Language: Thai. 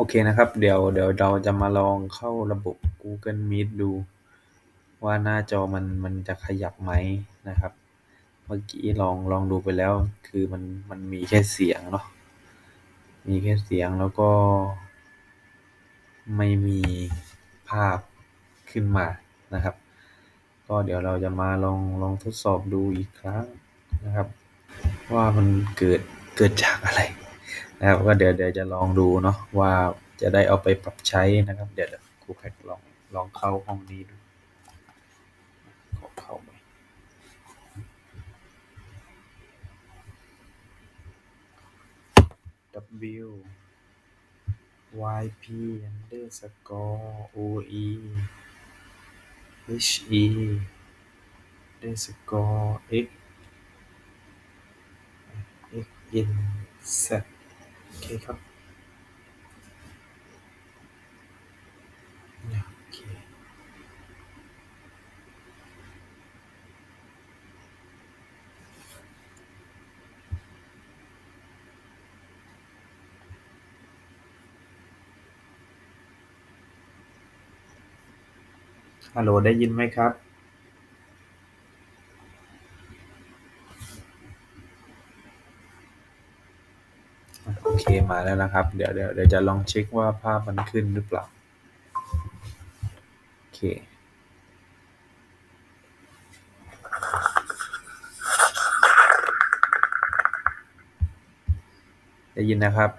โอเคนะครับ เดี๋ยว เดี๋ยวเราจะมาลองเข้าระบบ Google Meet ดู ว่าหน้าจอมัน มันจะขยับไหมนะครับ เมื่อกี้ลอง ลองดูไปแล้ว คือมัน มันมีแค่เสียงเนาะ มีแค่เสียงแล้วก็ ไม่มีภาพขึ้นมานะครับ ก็เดี๋ยวเราจะมาลอง ลองทดสอบดูอีกครั้งนะครับ ว่ามันเกิด เกิดจากอะไร นะครับก็เดี๋ยวเดี๋ยวจะลองดูเนาะว่าจะได้เอาไปปรับใช้นะครับ เดี๋ยวครูแขกลองลองเข้าห้องนี้ดูขอเข้าไป W Y P underscore O E H E underscore X X N Z โอ เคครับโอเคฮัลโหลได้ยินไหมครับ โอเคมาแล้วนะครับ เดี๋ยวเดี๋ยวเดี๋ยวจะลองเช็คว่าภาพมันขึ้นหรือเปล่า โอเคได้ยินนะครับ